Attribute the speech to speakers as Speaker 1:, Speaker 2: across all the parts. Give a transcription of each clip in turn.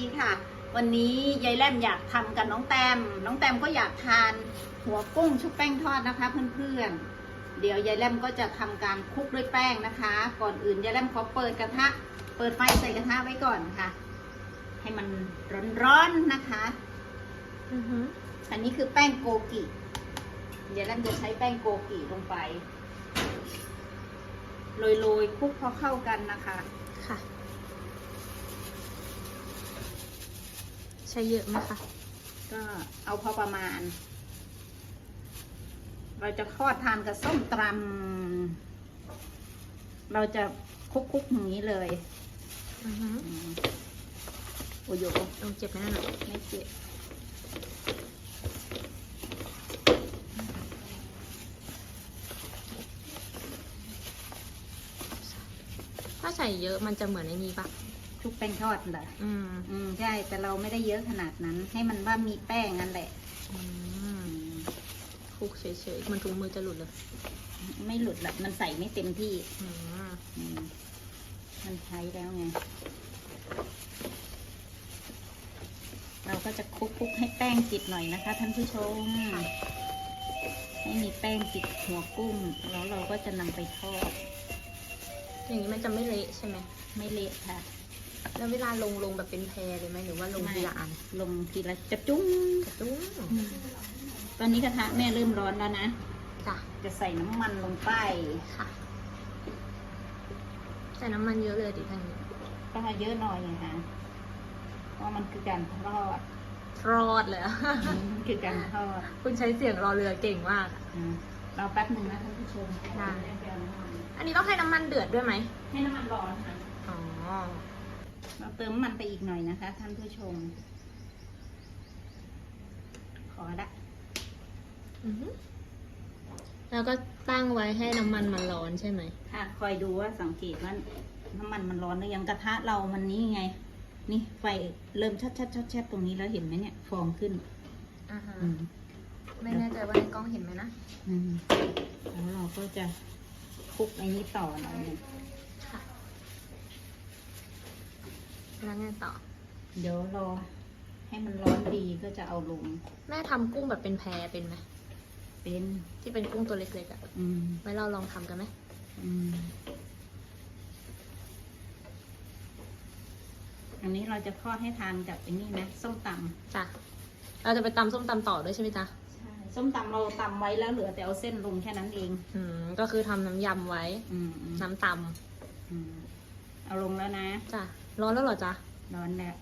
Speaker 1: ดีค่ะ วันนี้ยายแลมอยากทำกับน้องแตม น้องแตมก็อยากทานหัวกุ้งชุบแป้งทอดนะคะ เพื่อนๆ เดี๋ยวยายแลมก็จะทำการคลุกด้วยแป้งนะคะ ก่อนอื่นยายแลมขอเปิดกระทะ เปิดไฟใส่กระทะไว้ก่อนค่ะ ให้มันร้อนๆนะคะ
Speaker 2: อือหือ
Speaker 1: อันนี้คือแป้งโกกิเดี๋ยวแลมจะใช้แป้งโกกิลงไป โรยๆคลุกพอเข้ากันนะคะ
Speaker 2: ค่ะ ใช้เยอะไหมคะ
Speaker 1: ก็เอาพอประมาณ เราจะทอดทานกับส้มตำเราจะคลุกๆอย่างนี้เลย
Speaker 2: อือหือ
Speaker 1: อืมโอ้โย
Speaker 2: ต้องเจ็บแน่นอน
Speaker 1: ไม่เจ็บ
Speaker 2: ถ้าใส่เยอะมันจะเหมือนในนี้ปะ
Speaker 1: ชุบแป้งทอดเหรอ
Speaker 2: อืม
Speaker 1: อืมใช่ แต่เราไม่ได้เยอะขนาดนั้น ให้มันว่ามีแป้งนั่นแหละ
Speaker 2: อืม
Speaker 1: อืม
Speaker 2: คลุกเฉยๆ มันถุงมือจะหลุดเลย
Speaker 1: ไม่หลุดหรอกมันใส่ไม่เต็มที่
Speaker 2: อืม
Speaker 1: อืมมันใช้แล้วไง เราก็จะคลุกๆให้แป้งติดหน่อยนะคะ ท่านผู้ชม ให้มีแป้งติดหัวกุ้ง แล้วเราก็จะนำไปทอด
Speaker 2: อย่างนี้มันจะไม่เละใช่ไหม
Speaker 1: ไม่เละค่ะ
Speaker 2: แล้วเวลาลงลงแบบเป็นแพรเลยไหมหรือว่าลงทีละอัน
Speaker 1: ลงทีละจะจุ้ง
Speaker 2: กระตุ้ง
Speaker 1: ตอนนี้กระทะแม่เริ่มร้อนแล้วนะ
Speaker 2: จ้ะ
Speaker 1: จะใส่น้ำมันลงไป
Speaker 2: ค่ะ ใส่น้ำมันเยอะเลยดิท่านนี้
Speaker 1: ก็เยอะหน่อยนะคะเพราะมันคือการทอด
Speaker 2: รอดเลยอะ
Speaker 1: อืมคือการทอด
Speaker 2: คุณใช้เสียงรอเรือเก่งมากอะ
Speaker 1: อืมเราแป๊บหนึ่งนะท่านผู้ชม
Speaker 2: ได้
Speaker 1: ให้น้ำมัน
Speaker 2: อันนี้ต้องให้น้ำมันเดือดด้วยไหม
Speaker 1: ให้น้ำมันร้อนค่ะ
Speaker 2: อ๋อ
Speaker 1: เราเติมน้ำมันไปอีกหน่อยนะคะ ท่านผู้ชม ขอละ
Speaker 2: อือหือแล้วก็ตั้งไว้ให้น้ำมันมันร้อนใช่ไหม
Speaker 1: ค่ะ คอยดูว่าสังเกตว่าน้ำมันมันร้อนหรือยังกระทะเรามันนี่ไง นี่ไฟเริ่มชัดชัดชัดชัดตรงนี้แล้วเห็นไหมเนี่ย ฟองขึ้น
Speaker 2: อ่าฮะ
Speaker 1: อืม
Speaker 2: ไม่แน่ใจว่าในกล้องเห็นไหมนะ
Speaker 1: อืมแล้วเราก็จะคลุกในนี้ต่อหน่อยหนึ่ง
Speaker 2: ค่ะ แล้วไงต่อ
Speaker 1: เดี๋ยวรอ ให้มันร้อนดีก็จะเอาลง
Speaker 2: แม่ทำกุ้งแบบเป็นแพรเป็นไหม
Speaker 1: เป็น
Speaker 2: ที่เป็นกุ้งตัวเล็กๆอะ
Speaker 1: อืม
Speaker 2: ไว้เราลองทำกันไหม
Speaker 1: อืมอันนี้เราจะทอดให้ทานกับไอ้นี่นะส้มตำ
Speaker 2: จ้ะเราจะไปตำส้มตำต่อด้วยใช่ไหมจ๊ะ
Speaker 1: ใช่ส้มตำเราตำไว้แล้วเหลือแต่เอาเส้นลงแค่นั้นเอง
Speaker 2: อืมก็คือทำน้ำยำไว้
Speaker 1: อืมอืม
Speaker 2: น้ำต
Speaker 1: อืมเอาลงแล้วนะำ
Speaker 2: จ้ะ ร้อนแล้วเหรอจ๊ะ
Speaker 1: ร้อนแล้ว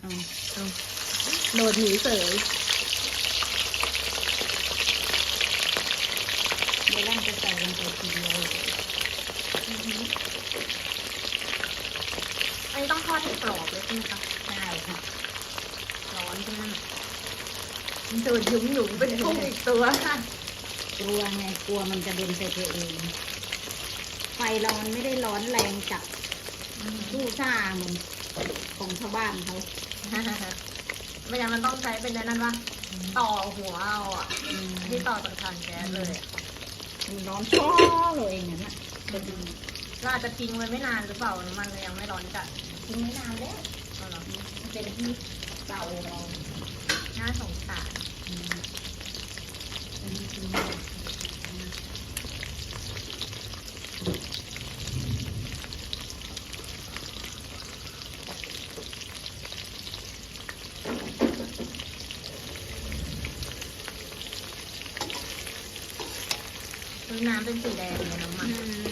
Speaker 1: เอา
Speaker 2: เอาโดดหนีเสย
Speaker 1: เดี๋ยวร่างจะใส่ลงไปทีเดียว
Speaker 2: อันนี้ต้องทอดให้กรอบเลยใช่ไหมคะ
Speaker 1: ใช่ค่ะ
Speaker 2: ร้อนใช่ไหมมันดูดหยุ่มหยุ่มๆเป็นกุ้งอีกตัวค่ะ
Speaker 1: กลัวไงกลัวมันจะเด็นใส่ตัวเองไฟเรามันไม่ได้ร้อนแรงจับสู้ซ่าเหมือนของชาวบ้านเขา
Speaker 2: ไม่งั้นมันต้องใช้เป็นในนั้นว่าต่อหัวเอาอะ
Speaker 1: อืม
Speaker 2: ที่ต่อจากทางแก๊สเลยอะ
Speaker 1: มันร้อนช่อเลยอย่างนั้นอะจะดี
Speaker 2: เราอาจจะทิ้งไว้ไม่นานหรือเปล่าน้ำมันเลยยังไม่ร้อนจัด
Speaker 1: ทิ้งไม่นานแล้ว
Speaker 2: เอาเหรอ
Speaker 1: มันเป็นที่เก่าเรา
Speaker 2: น่าสงสาร
Speaker 1: นนี้คือ
Speaker 2: คือน้ำเป็นสีแดงเลยน้ำมัน
Speaker 1: อืม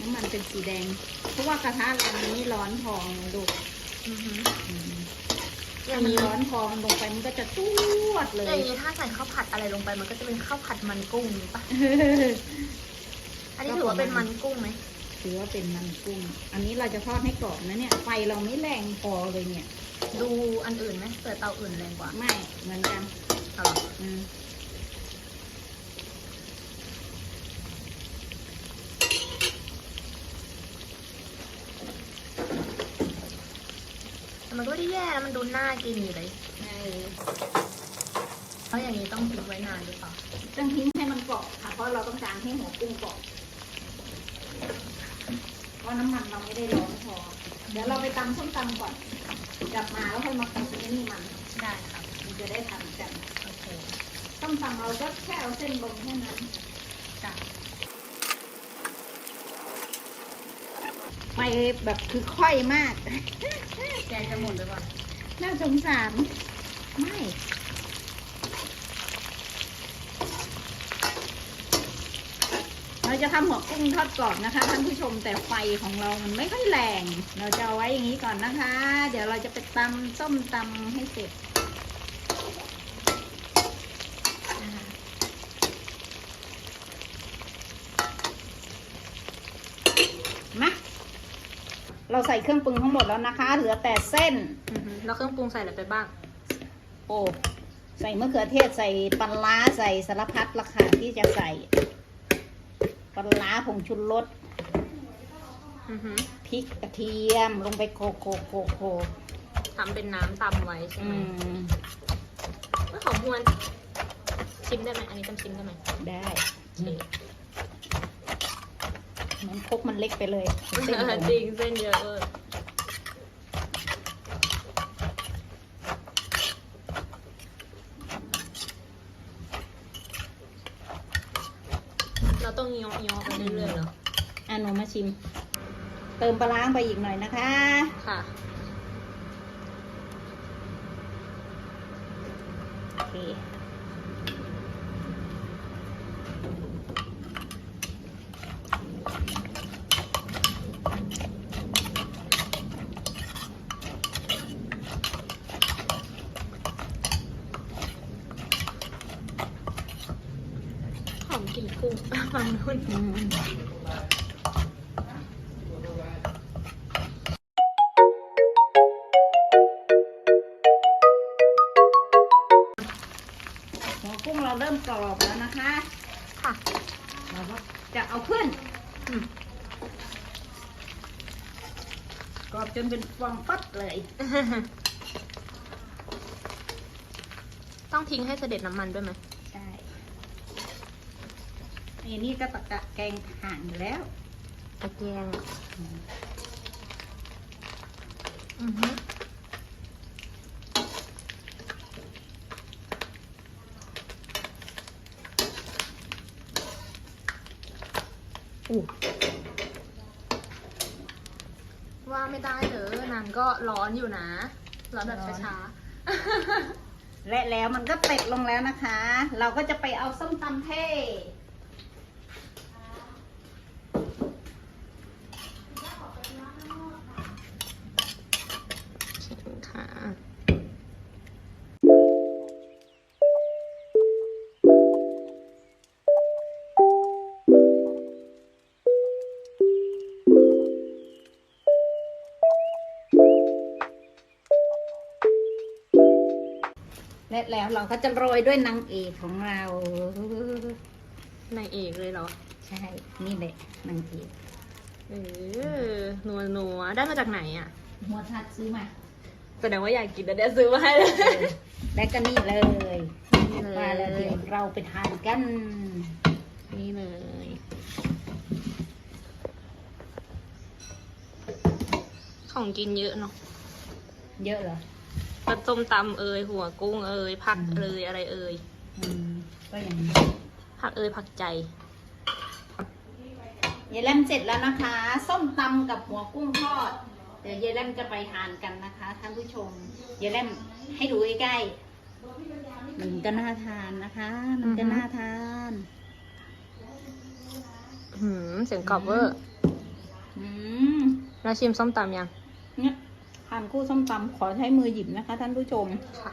Speaker 1: น้ำมันเป็นสีแดง เพราะว่ากระทะเรานี้ร้อนพองลูก
Speaker 2: อือฮึ
Speaker 1: อืม
Speaker 2: อย่า
Speaker 1: ถ้างมี
Speaker 2: นี้
Speaker 1: ร้อนพองลงไปมันก็จะตวดเล
Speaker 2: อยย่างนี้ถ้าใส่ข้าวผัดอะไรลงไปมันก็จะเป็นข้าวผัดมันกุ้งปะอันนี้ถือว่าเป็นมันกุ้งไหม
Speaker 1: ถือว่าเป็นมันกุ้ง อันนี้เราจะทอดให้กรอบนะเนี่ย ไฟเราไม่แรงพอเลยเนี่ย
Speaker 2: ดูอันอื่นไหมเปิดเตาอื่นแรงกว่า
Speaker 1: ไม่เหมือนกัน
Speaker 2: เอาเหรอ
Speaker 1: อืม
Speaker 2: มันก็ไม่ได้แย่นะมันดูน่ากินอยู่เลย
Speaker 1: เออ
Speaker 2: เพราะอย่างนี้ต้องทิ้งไว้นานหรือเปล่า
Speaker 1: ต้องทิ้งให้มันกรอบค่ะ เพราะเราต้องการให้หัวกุ้งกรอบพอราะน้ำมันเราไม่ได้ร้อนพอ เดี๋ยวเราไปตำส้มตำก่อน กลับมาแล้วค่อยมาคลุกไอ้นี่มัน
Speaker 2: ได้ครับ
Speaker 1: มันจะได้ทำกัน
Speaker 2: โอเค
Speaker 1: ส้มตำเราก็แค่เอาเส้นลงแค่นั้น
Speaker 2: จ้ะ
Speaker 1: ไปแบบคือค่อยมาก
Speaker 2: แกงจะหมดหรือเปล่า
Speaker 1: น่าสงสาร ไม่ เราจะทำหัวกุ้งทอดกรอบนะคะท่านผู้ชมแต่ไฟของเรามันไม่ค่อยแรง เราจะเอาไว้อย่างนี้ก่อนนะคะ เดี๋ยวเราจะไปตำส้มตำให้เสร็จนะคะมาเรา ใส่เครื่องปรุงทั้งหมดแล้วนะคะ เหลือแต่เส้น
Speaker 2: อือฮึแล้วเครื่องปรุงใส่อะไรไปบ้าง
Speaker 1: โอ้ ใส่มะเขือเทศใส่ปลาร้าใส่สารพัดละค่ะที่จะใส่ปลาร้าผงชูรส
Speaker 2: อือฮึ
Speaker 1: พริกกระเทียมลงไปโขกโขกโขกโขก
Speaker 2: ทำเป็นน้ำตำไว้ใช่
Speaker 1: อื
Speaker 2: ไหม
Speaker 1: ม
Speaker 2: เมื่อของพวนชิมได้ไหมอันนี้จำชิมได้ไหม
Speaker 1: ได้
Speaker 2: โอเค
Speaker 1: เหมันครกมันเล็กไปเลยเส้นผม
Speaker 2: จริงเส้นเยอะเวอร์เราต้องยอกยอกไปเรื่อยๆเหรอ
Speaker 1: อะหนูมาชิม เติมปลาร้าไปอีกหน่อยนะคะ
Speaker 2: ค่ะ
Speaker 1: โอเค
Speaker 2: หอมกลิ่นกุ้ง ฟัง นู่น
Speaker 1: หัวกุ้งเราเริ่มกรอบแล้วนะคะ
Speaker 2: ค่ะ
Speaker 1: เราก็จะเอาขึ้น
Speaker 2: อืม
Speaker 1: กรอบจนเป็นฟองปั๊บเลย
Speaker 2: ต้องทิ้งให้เสด็จน้ำมันด้วยไหม
Speaker 1: ใช่ไอ้นี่ก็ตะกะแกงห่างอยู่แล้ว
Speaker 2: ตะแกรงอือฮึอู้ว่าไม่ได้เหรอนานก็ร้อนอยู่นะ ร้อนแบบ
Speaker 1: ร้อน
Speaker 2: ช้า
Speaker 1: และแล้วมันก็เสร็จลงแล้วนะคะ เราก็จะไปเอาส้มตำเท่ และแล้วเราก็จะโรยด้วยนางเอกของเรา
Speaker 2: นายเอกเลยเหรอ
Speaker 1: ใช่ นี่แหละนางเอก
Speaker 2: เออนัวนัวๆได้มาจากไหนอะ
Speaker 1: หัวทัดซื้อมา
Speaker 2: แสดงว่าอยากกินแล้วเดี๋ยวซื้อมาให้เลย
Speaker 1: และก็นี่เลย
Speaker 2: นี่เลย
Speaker 1: มาแล้วเดี๋ยวเราไปทานกัน
Speaker 2: นี่เลยของกินเยอะเนาะ
Speaker 1: เยอะเหรอ
Speaker 2: ปลาต้มตำเอยหัวกุ้งเอยผัก
Speaker 1: อืม
Speaker 2: เอยอะไรเอย
Speaker 1: อืมก็อย่างนี้
Speaker 2: ผักเอยผักใจ
Speaker 1: ยายแลมเสร็จแล้วนะคะ ส้มตำกับหัวกุ้งทอด เดี๋ยวยายแลมจะไปทานกันนะคะท่านผู้ชมยายแลมให้ดูใกล้ๆมันก็น่าทานนะคะ มันก็
Speaker 2: อือฮึ
Speaker 1: น่าทาน
Speaker 2: หืมเสียงกรอบเวอร์
Speaker 1: อืม
Speaker 2: แล้วชิมส้มตำยัง
Speaker 1: เนี่ย ทานคู่ส้มตำขอใช้มือหยิบนะคะ ท่านผู้ชม
Speaker 2: ค่ะ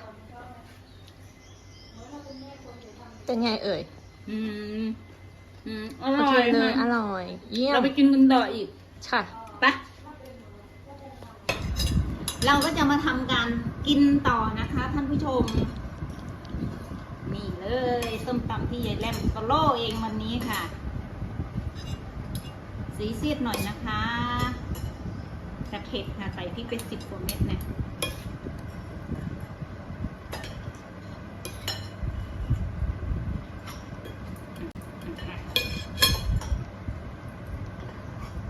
Speaker 2: เป็นไงเอ่ย
Speaker 1: อืม อืมอ
Speaker 2: โอ
Speaker 1: ร่
Speaker 2: เค
Speaker 1: อย
Speaker 2: เลย
Speaker 1: ค่ะ
Speaker 2: อร่อย เยี่ย
Speaker 1: เรา
Speaker 2: ม
Speaker 1: ไปกินกันต่ออีก
Speaker 2: ค่ะ
Speaker 1: ไปะเราก็จะมาทำการกินต่อนะคะ ท่านผู้ชม นี่เลยส้มตำที่ยายแลมก็โล่เองวันนี้ค่ะ สีซีดหน่อยนะคะ แต่เผ็ดค่ะใส่พริกไปสิบกว่าเม็ดเนี่ย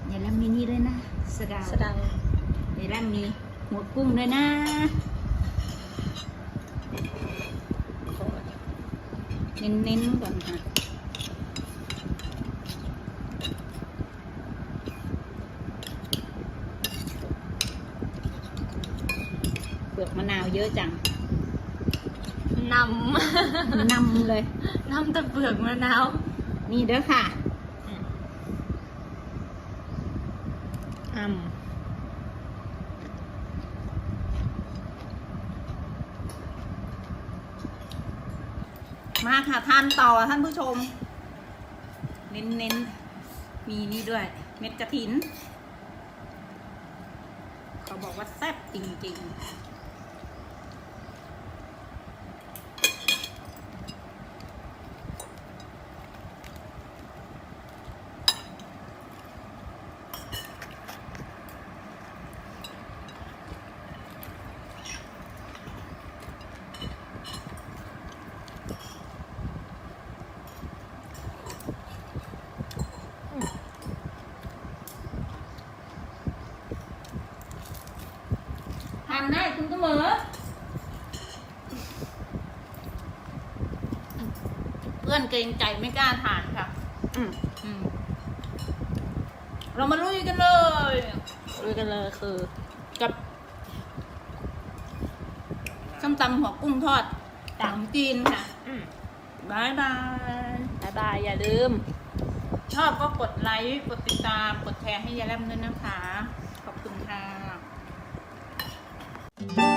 Speaker 1: ยายแลมมีนี่ด้วยนะะเดา
Speaker 2: สะเดา
Speaker 1: ในร่างมีหัวกุ้งด้วยนะเน้นๆก่อนค่ะ เปลือกมะนาว เยอะจัง
Speaker 2: นำ
Speaker 1: นำเลย
Speaker 2: นำแต่เปลือกมะนาว
Speaker 1: นี่เด้อค่ะ
Speaker 2: อืม
Speaker 1: มาค่ะทานต่อท่านผู้ชมเน้นๆมีนี่ด้วย เม็ดกระถิน เขาบอกว่าแซ่บจริงๆานได้คุณเสมอเพื่อนเกรงใจไม่กล้าทานค่ะ
Speaker 2: อืม
Speaker 1: อืมเรามาลุยกันเลย
Speaker 2: รู้กันเลยคือ
Speaker 1: กับส้มตำหัวกุ้งทอดสามจีนค่ะ
Speaker 2: อืม
Speaker 1: บายบาย
Speaker 2: บายบายอย่าลืม
Speaker 1: ชอบก็กดไลค์ กดติดตาม กดแชร์ให้ยายแลมด้วยนะคะ ขอบคุณค่ะ